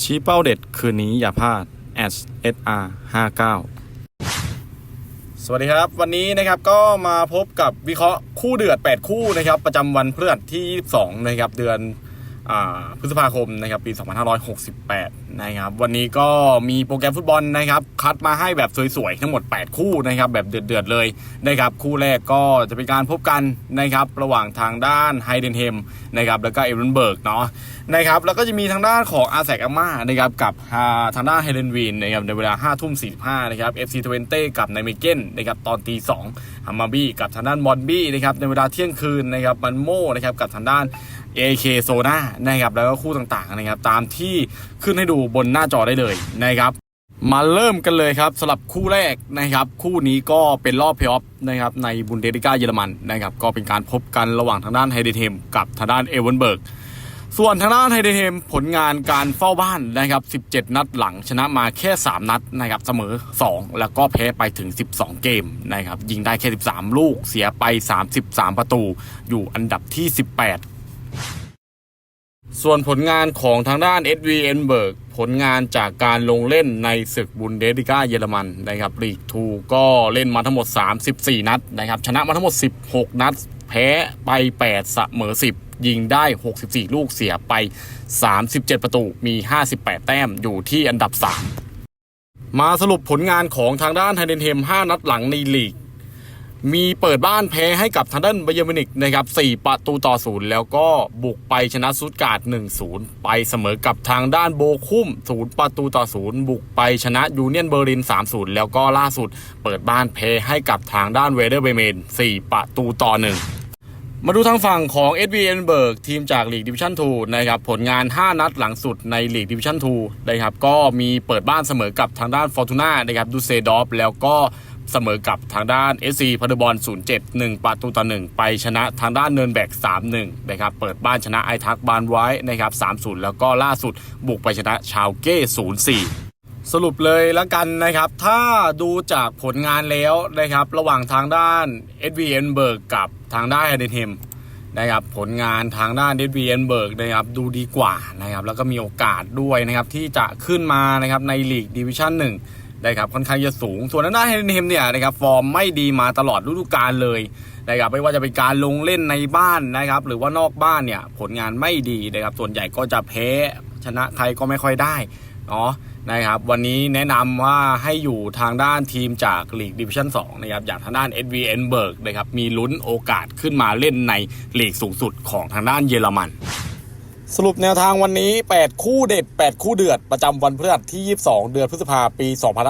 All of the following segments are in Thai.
ชี้เป้าเด็ดคืนนี้อย่าพลาด S S R 59 สวัสดีครับ วันนี้นะครับก็มาพบกับวิเคราะห์คู่เดือด 8 คู่นะครับ ประจำวันพฤหัสที่ 22 นะครับ เดือนอพฤษภาคมนะครับ ปี 2568 นะครับวันนี้ก็มีโปรแกรมฟุตบอลนะครับคัดมาให้แบบสวยๆ ทั้งหมด 8 คู่นะครับแบบเดือดๆเลยนะครับคู่แรกก็จะเป็นการพบกันนะครับระหว่างทางด้านไฮเดนเฮมนะครับแล้วก็เอเวนเบิร์กเนาะนะครับแล้วก็จะมีทางด้านของอาแซกอาม่านะครับกับทางด้านเฮเลนวีนนะครับในเวลา5ทุ่ม45นะครับ FC 20กับไนเมเกนนะครับตอนตี2ฮัมมาบี้กับทางด้านมอนบี้นะครับในเวลาเที่ยงคืนนะครับมันโม่นะครับกับทางด้าน AK โซน่านะครับแล้วก็คู่ต่างๆนะครับตามที่ขึ้นให้ดูบนหน้าจอได้เลยนะครับมาเริ่มกันเลยครับสำหรับคู่แรกนะครับ คู่นี้ก็เป็นรอบเพลย์ออฟนะครับในบุนเดสลิก้าเยอรมันนะครับก็เป็นการพบกันระหว่างทางด้านไฮเดเทมกับทางด้านเอเวนเบิร์ก ส่วนทางด้านไฮเดเทมผลงานการเฝ้าบ้านนะครับ 17 นัดหลังชนะมาแค่ 3 นัดนะครับเสมอ 2 แล้วก็แพ้ไปถึง 12 เกมนะครับยิงได้แค่ 13 ลูกเสียไป 33 ประตู อยู่อันดับที่ 18 ส่วนผลงานของทางด้าน SV e n b e r g ผลงานจากการลงเล่นในศึกบุนเดสลิก้าเยอรมันนะครับลีกทูก็เล่นมาทั้งหมด 34 นัดนะครับชนะมาทั้งหมด 16 นัด แพ้ไป 8 เสมอ 10 ยิงได้ 64 ลูกเสียไป 37 ประตูมี 58 แต้มอยู่ที่อันดับ 3 มาสรุปผลงานของทางด้านไฮเดนเทม 5 นัดหลังในลีก มีเปิดบ้านแพ้ให้กับทางด้านไบเยอร์มินิกนะครับ 4 ประตูต่อศูนย์แล้วก็บุกไปชนะซุตการ์ด1-0 ไปเสมอกับทางด้านโบคุ้ม 0 ประตูต่อศูนย์บุกไปชนะยูเนียนเบอร์ลิน 3-0 แล้วก็ล่าสุด เปิดบ้านแพ้ให้กับทางด้านเวเดอร์เบเมน 4 ประตูต่อ 1 มาดูทางฝั่งของ s v n เบิร์กทีมจากลีกดิวิชั่น 2 นะครับ ผลงาน 5 นัดหลังสุดในลีกดิวิชั่น 2 นะครับ ก็มีเปิดบ้านเสมอกับทางด้านฟอร์ตูน่านะครับดูเซดอฟแล้วก็เสมอกับทางด้าน SC พัทบอล07 1 ประตูต่อ1ไปชนะทางด้านเนินแบก 3-1 นะครับ เปิดบ้านชนะไอทักบานไว้นะครับ 3-0 แล้วก็ล่าสุดบุกไปชนะชาวเก้ 0-4 สรุปเลยแล้วกันนะครับ ถ้าดูจากผลงานแล้วนะครับ ระหว่างทางด้าน s v n เบิร์กกับทางด้านไฮเดนเฮมนะครับผลงานทางด้าน s v n เบิร์กนะครับดูดีกว่านะครับแล้วก็มีโอกาสด้วยนะครับที่จะขึ้นมานะครับในลีกดิวิชั่น1นะครับค่อนข้างจะสูง ส่วนทางด้านไฮเดนเฮมเนี่ยนะครับฟอร์มไม่ดีมาตลอดฤดูกาลเลยนะครับไม่ว่าจะเป็นการลงเล่นในบ้านนะครับหรือว่านอกบ้านเนี่ยผลงานไม่ดีนะครับส่วนใหญ่ก็จะแพ้ ชนะใครก็ไม่ค่อยได้เนาะนะครับวันนี้แนะนำว่าให้อยู่ทางด้านทีมจากลีกดิวิชั่น2นะครับอย่างทางด้าน SV e n b e r g นะครับมีลุ้นโอกาสขึ้นมาเล่นในลีกสูงสุดของทางด้านเยอรมัน สรุปแนวทางวันนี้ 8 คู่เด็ด 8 คู่เดือดประจำวันพฤหัสที่ 22 เดือนพฤษภาปี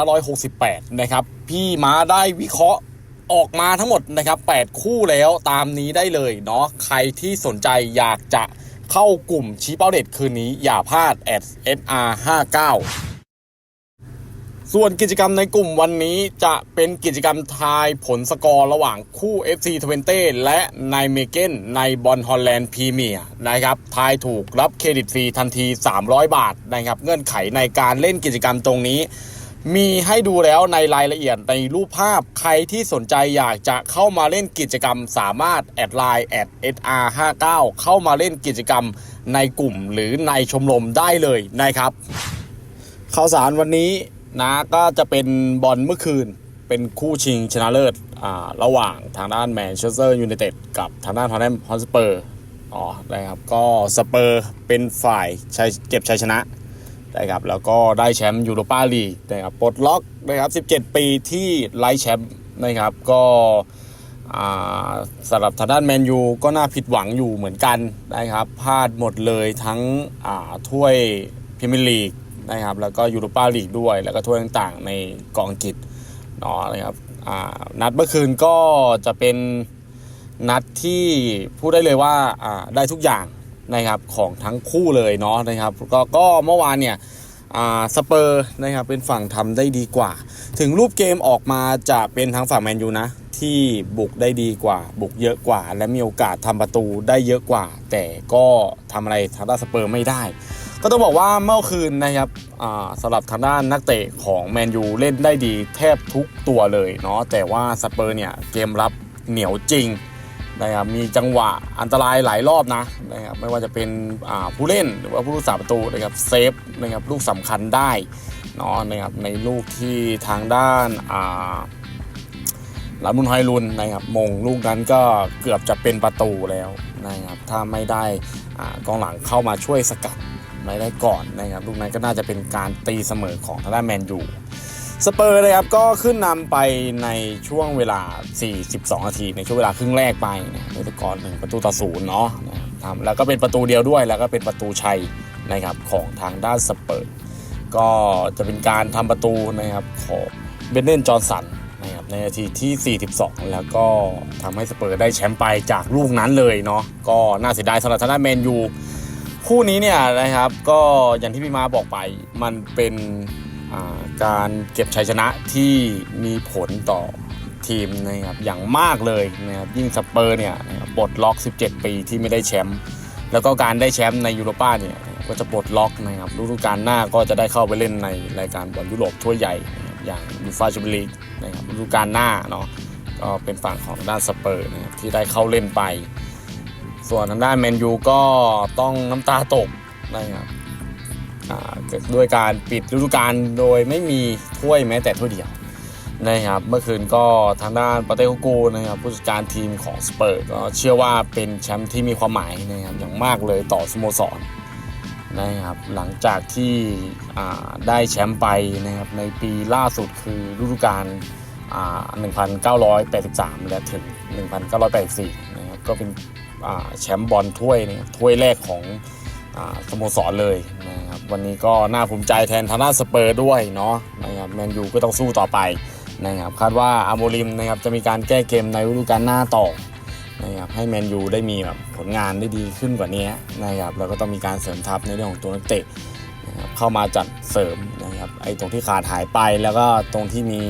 2568 นะครับพี่ม้าได้วิเคราะห์ออกมาทั้งหมดนะครับ 8 คู่แล้วตามนี้ได้เลยเนาะใครที่สนใจอยากจะ เข้ากลุ่มชี้เป้าเด็ดคืนนี้อย่าพลาด SR 59 ส่วนกิจกรรมในกลุ่มวันนี้จะเป็นกิจกรรมทายผลสกอร์ระหว่างคู่ FC 20และไนเมเกนในบอลฮอลแลนด์พรีเมียร์นะครับ ทายถูกรับเครดิตฟรีทันที 300 บาทนะครับ เงื่อนไขในการเล่นกิจกรรมตรงนี้ มีให้ดูแล้วในรายละเอียดในรูปภาพใครที่สนใจอยากจะเข้ามาเล่นกิจกรรม สามารถแอดไลน์แอด SR59 เข้ามาเล่นกิจกรรมในกลุ่มหรือในชมรมได้เลยนะครับข่าวสารวันนี้นะก็จะเป็นบอลเมื่อคืนเป็นคู่ชิงชนะเลิศอ่าระหว่างทางด้านแมนเชสเตอร์ยูไนเต็ดกับทางด้านฮอลแนด์ฮอสเปอร์อ๋อนะครับก็สเปอร์เป็นฝ่ายชัยเก็บชัยชนะ นะครับแล้วก็ได้แชมป์ยูโรปาลีกนะครับปลดล็อกนะครับ17 ปีที่ไล่แชมป์นะครับก็สำหรับทางด้านแมนยูก็น่าผิดหวังอยู่เหมือนกันนะครับพลาดหมดเลยทั้งถ้วยพรีเมียร์ลีกนะครับแล้วก็ยูโรปาลีกด้วย แล้วก็ถ้วยต่างๆ ในกองกฤษเนาะนะครับนัดเมื่อคืนก็จะเป็นนัดที่พูดได้เลยว่าได้ทุกอย่าง นะครับของทั้งคู่เลยเนาะนะครับก็ก็เมื่อวานเนี่ยสเปอร์นะครับเป็นฝั่งทำได้ดีกว่า ถึงรูปเกมออกมาจะเป็นทางฝั่งแมนยูนะ ที่บุกได้ดีกว่า บุกเยอะกว่า และมีโอกาสทำประตูได้เยอะกว่า แต่ก็ทำอะไรทางด้านสเปอร์ไม่ได้ ก็ต้องบอกว่าเมื่อคืนนะครับสำหรับทางด้านนักเตะของแมนยูเล่นได้ดีแทบทุกตัวเลยเนาะแต่ว่าสเปอร์เนี่ยเกมรับเหนียวจริง นะครับมีจังหวะอันตรายหลายรอบนะนะครับไม่ว่าจะเป็นผู้เล่นหรือว่าผู้รักษาประตูนะครับเซฟนะครับลูกสำคัญได้เนาะนะครับในลูกที่ทางด้านลามุนไฮรุนนะครับมงลูกนั้นก็เกือบจะเป็นประตูแล้วนะครับถ้าไม่ได้กองหลังเข้ามาช่วยสกัดไม่ได้ก่อนนะครับลูกนั้นก็น่าจะเป็นการตีเสมอของทางด้านแมนยู สเปอร์นะครับก็ขึ้นนำไปในช่วงเวลา 42 นาที ในช่วงเวลาครึ่งแรกไปนะในสกอร์หนึ่งประตูต่อศูนย์เนาะนะครับทำแล้วก็เป็นประตูเดียวด้วย แล้วก็เป็นประตูชัยนะครับของทางด้านสเปอร์ ก็จะเป็นการทำประตูนะครับของเบนเดนจอร์นสันนะครับในนาทีที่ 42 แล้วก็ทำให้สเปอร์ได้แชมป์ไปจากลูกนั้นเลยเนาะก็น่าเสียดายสำหรับทางด้านแมนยูคู่นี้เนี่ยนะครับก็อย่างที่พี่มาบอกไปมันเป็น การเก็บชัยชนะที่มีผลต่อทีมนะครับอย่างมากเลยนะครับยิ่งสเปอร์เนี่ยบปลดล็อก 17 ปีที่ไม่ได้แชมป์แล้วก็การได้แชมป์ในยูโรป้าเนี่ยก็จะปลดล็อกนะครับฤดูกาลหน้าก็จะได้เข้าไปเล่นในรายการบอลยุโรปทั่วใหญ่ อย่างยูฟ่าแชมเปี้ยนลีกนะครับฤดูกาลหน้าเนาะก็เป็นฝั่งของด้านสเปอร์นะครับที่ได้เข้าเล่นไป ส่วนทางด้านแมนยูก็ต้องน้ำตาตกนะครับ ด้วยการปิดฤดูกาลโดยไม่มีถ้วยแม้แต่ถ้วยเดียวนะครับเมื่อคืนก็ทางด้านปาเต้โกโกนะครับผู้จัดการทีมของสเปอร์ก็เชื่อว่าเป็นแชมป์ที่มีความหมายนะครับอย่างมากเลยต่อสโมสรนะครับหลังจากที่ได้แชมป์ไปนะครับในปีล่าสุดคือฤดูกาล1983 และถึง 1984 นะครับก็เป็นแชมป์บอลถ้วยนี่ถ้วยแรกของ สโมสรเลยนะครับวันนี้ก็น่าภูมิใจแทนทางด้านสเปอร์ด้วยเนาะนะครับแมนยูก็ต้องสู้ต่อไปนะครับคาดว่าอาโมริมนะครับจะมีการแก้เกมในฤดูกาลหน้าต่อนะครับให้แมนยูได้มีแบบผลงานได้ดีขึ้นกว่านี้นะครับแล้วก็ต้องมีการเสริมทัพในเรื่องของตัวนักเตะนะครับเข้ามาจัดเสริมนะครับไอ้ตรงที่ขาดหายไปแล้วก็ตรงที่มี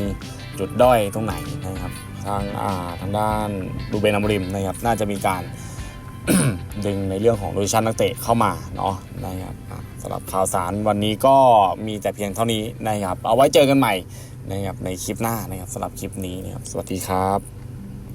จุดด้อยตรงไหนนะครับทางอ่าทางด้านดูเบนอามริมนะครับน่าจะมีการ ดึงในเรื่องของโลเคชั่นนักเตะเข้ามาเนาะนะครับสำหรับข่าวสารวันนี้ก็มีแต่เพียงเท่านี้นะครับ เอาไว้เจอกันใหม่นะครับในคลิปหน้านะครับสำหรับคลิปนี้นะครับสวัสดีครับ